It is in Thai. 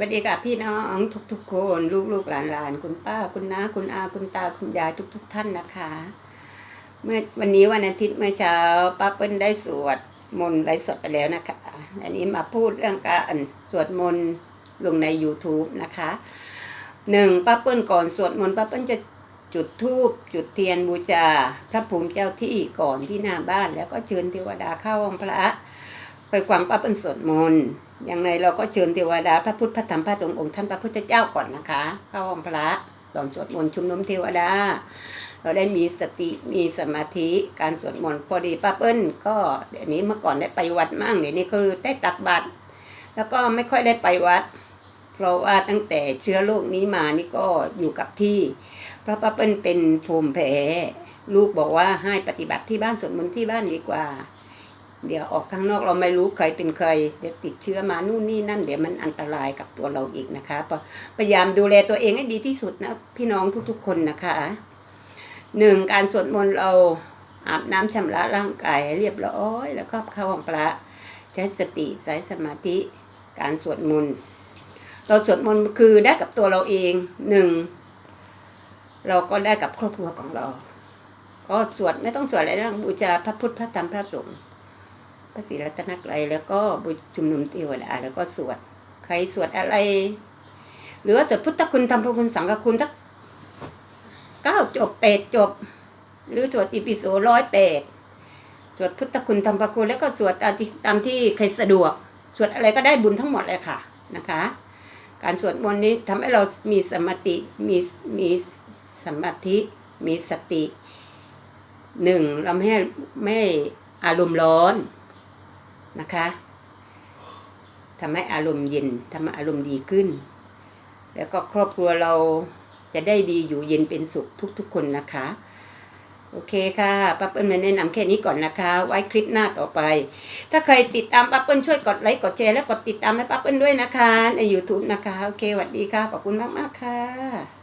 สวัสดีค่ะพี่น้องทุกๆคนลูกลูกหลานหลานคุณป้าคุณน้าคุณอาคุณตาคุณยายทุกๆท่านนะคะ เมื่อวันนี้วันอาทิตย์เมื่อเช้าป้าเปิ้ลได้สวดมนต์ไลฟ์สดไปแล้วนะคะ อันนี้มาพูดเรื่องการสวดมนต์ลงใน YouTube นะคะหนึ่งป้าเปิ้ลก่อนสวดมนต์ป้าเปิ้ลจะจุดธูปจุดเทียนบูชาพระภูมิเจ้าที่ก่อนที่หน้าบ้าน แล้วก็เชิญเทวดาเข้าห้องพระ ไปฟังป้าเปิ้ลสวดมนต์อย่างไรเราก็เชิญเทวดาพระพุทธพระธรรมพระสงฆ์องค์ท่านพระพุทธเจ้าก่อนนะคะเข้าห้องพระตอนสวดมนต์ชุมนุมเทวดา เราได้มีสติมีสมาธิการสวดมนต์พอดีป้าเปิ้ลก็เดี๋ยวนี้เมื่อก่อนได้ไปวัดมั่งเดี๋ยวนี้คือได้ตักบาตรแล้วก็ไม่ค่อยได้ไปวัด เพราะว่าตั้งแต่เชื้อโรคนี้มานี่ก็อยู่กับที่ เพราะป้าเปิ้ลเป็นภูมิแพ้ลูกบอกว่าให้ปฏิบัติที่บ้านสวดมนต์ที่บ้านดีกว่า เดี๋ยวออกข้างนอกเราไม่รู้ใครเป็นใคร เดี๋ยวติดเชื้อมานู่นนี่นั่น เดี๋ยวมันอันตรายกับตัวเราอีกนะคะพยายามดูแลตัวเองให้ดีที่สุดนะพี่น้องทุกๆคนนะคะหนึ่งการสวดมนต์เราอาบน้ำชำระร่างกายเรียบร้อยแล้วก็เข้าห้องพระใช้สติใช้สมาธิการสวดมนต์เราสวดมนต์คือได้กับตัวเราเองหนึ่งเราก็ได้กับครอบครัวของเรา ก็สวดไม่ต้องสวดอะไรนะบูชาพระพุทธพระธรรมพระสงฆ์ ระศรีรัตนกรัยแล้วก็บุชุมนุมเทวดาแล้วก็สวด ใครสวดอะไร หรือว่าสวดพุทธคุณธรรมคุณสังฆคุณสักเก้าจบแปดจบ หรือสวดอิปิโสร้อยแปดสวดพุทธคุณธรรมคุณแล้วก็สวดตามที่ตามที่ใครสะดวก สวดอะไรก็ได้บุญทั้งหมดเลยค่ะนะคะ การสวดมนต์นี้ทำให้เรามีสมาธิมีมีสมาธิมีสติหนึ่งเราไม่ไม่อารมณ์ร้อน นะคะทำให้อารมณ์เย็นทำให้อารมณ์ดีขึ้น แล้วก็ครอบครัวเราจะได้ดีอยู่เย็นเป็นสุขทุกๆ คนนะคะ โอเคค่ะป้าเปิ้ลมาแนะนำแค่นี้ก่อนนะคะ ไว้คลิปหน้าต่อไป ถ้าใครติดตามป้าเปิ้ลช่วยกดไลค์กดแชร์และกดติดตามให้ป้าเปิ้ลด้วยนะคะ ใน YouTube นะคะ โอเคสวัสดีค่ะ ขอบคุณมากๆค่ะ